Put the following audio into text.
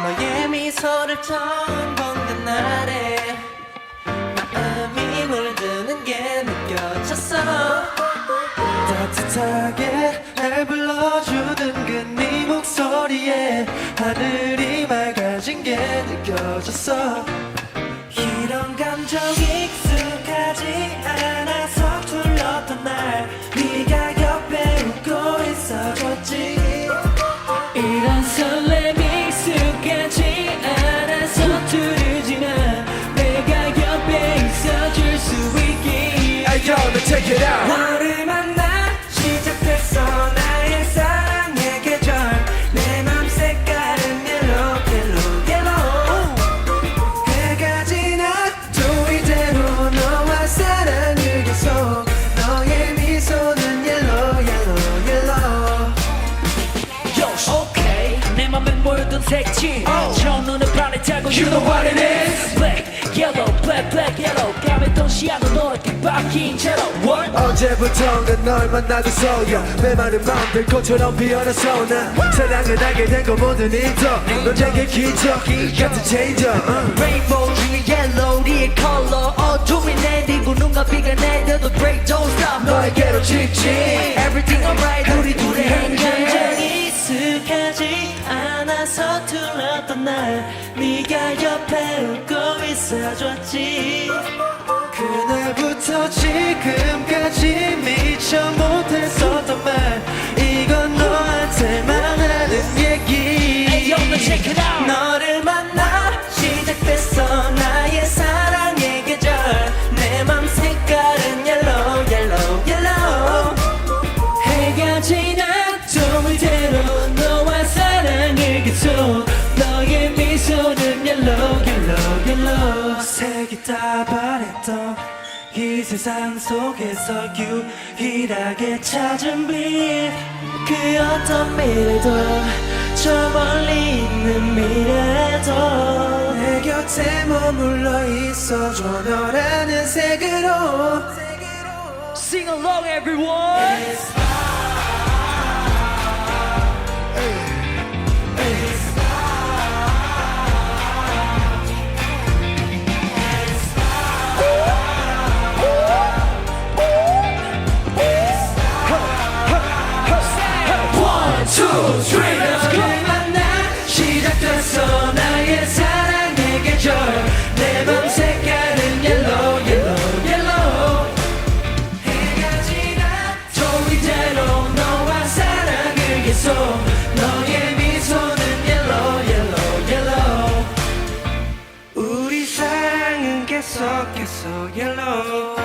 너의 미소를 처음 본 그날에 마음이 물드는 게 느껴졌어. 따뜻하게 날 불러주는 그 네 목소리에 하늘이 맑아진 게 느껴졌어 take it out 너를 만나 시작됐어 나의 사랑의 계절 내 맘 색깔은 yellow yellow yellow 해가 지나도 이대로 너와 사랑을 계속 너의 미소는 yellow yellow yellow 오케이 내 맘에 모여든 색칠 첫눈에 반했다고 You know what it is Black, yellow, black, black, yellow 감했던 시야도 노랗게 바뀐 채로 What? 어제부터 넌 만나고 서요 메마른 마음들 꽃처럼 피어나서 난 사랑을 알게 된거 모든 일도 넌 내게 기적 같은 체인저 Rainbow 중에 yellow 네의 컬러 어둠이 내리고 눈과 비가 내려도 break don't stop 너에게로 직진 Everything alright 우리 둘의 감정이 익숙하지 않아서 둘렀던 날 네가 옆에 웃고 있어줬지. 그날부터 지금까지 미처 바랬던 이 세상 속에서 유일하게 찾은 빛. 그 어떤 미래도 저 멀리 있는 미래도 내 곁에 머물러 있어줘 너라는 색으로. Sing along everyone two, three, let's go 만나 시작됐어 나의 사랑의 계절 내맘 색깔은 yellow yellow yellow 해가 지나도 이대로 너와 사랑을 계속 너의 미소는 yellow yellow yellow 우리 사랑은 계속 계속 yellow